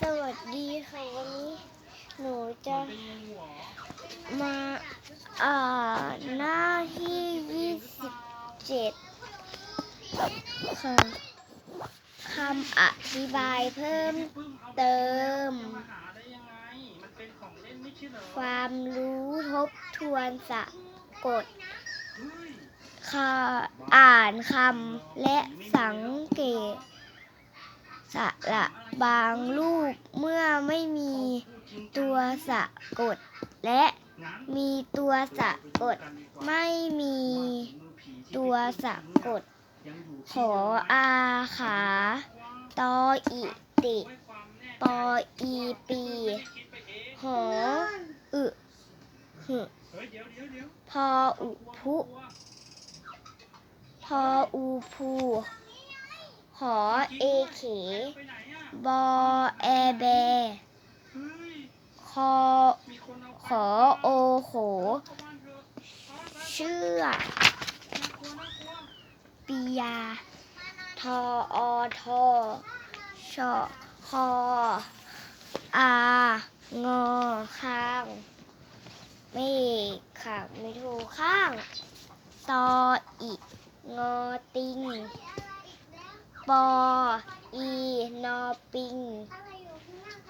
สวัสดีค่ะวันนี้ หนูจะมาอ่านหน้าที่27ค่ะคำอธิบายเพิ่มเติม ความรู้ทบทวนสะกดค่ะอ่านคำและสังเกต สระบางลูกเมื่อไม่มีตัวสะกด และมีตัวสะกด ไม่มีตัวสะกด ขออาขาตออิติปออีปีหออึหึพออุพุพออูพู อเอเขบอแอแบคอขอโอโข เชื่อ ปียา ทออทอชอคออางอข้าง ไม่ค่ะไม่ถูกข้าง ตออิงอติง ปอ อีนอปิง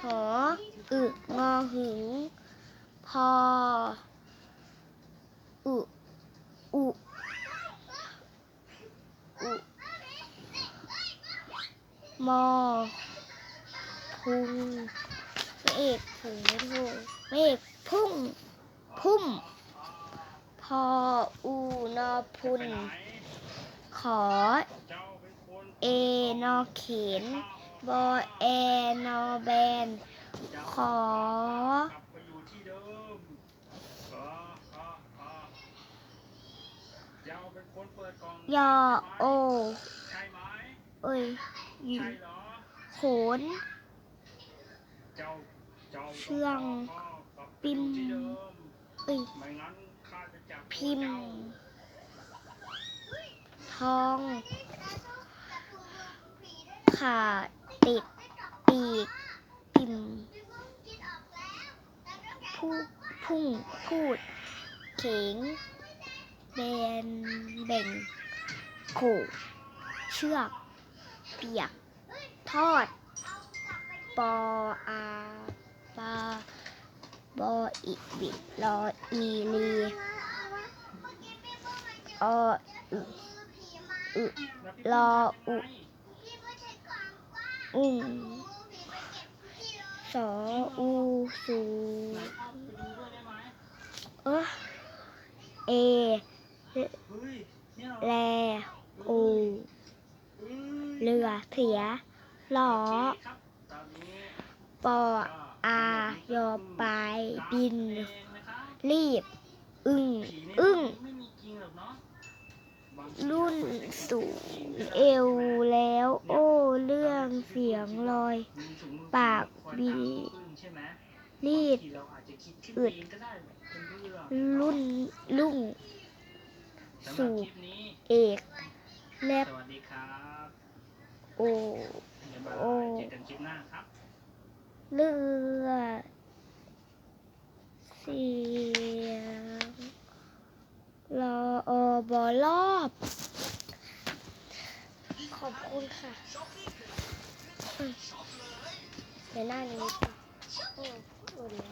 หอ อึ งอหึง พอ อุ อุ อุ มอ พุงไม่เอกพุงไม่ถูกไม่เอกพุ่ง พุ่ม พอ อู นอพุน ขอ นอเขนบอแอนอแบน ขอ ยอโอเอ้ยยโขนเชื่องปิมเอ้ยพิมพ์ทอง ขาติดปีกพิมพ์พูพุ่งพูด เข็งเบนเบ่งขู่เชือก เปียก ทอด ปออาปาบออิบิรออีลีอออึรออุ อุงสออูสูเอเอแลโอเรือเสียหลอปออายอปบิน รีบ อึ้งอึ้ง รุ่นสูงเอวแล้ว โอ้เรื่องเสียงลอย ปากบีรีดอึดรุ่นลุ่งสูบเอก แลบสวัสดีครับโอโอเลือดเสียงรออบอรอ ขอบคุณค่ะอืมในหน้านี้ค่ะโอ้โอ้แล้วห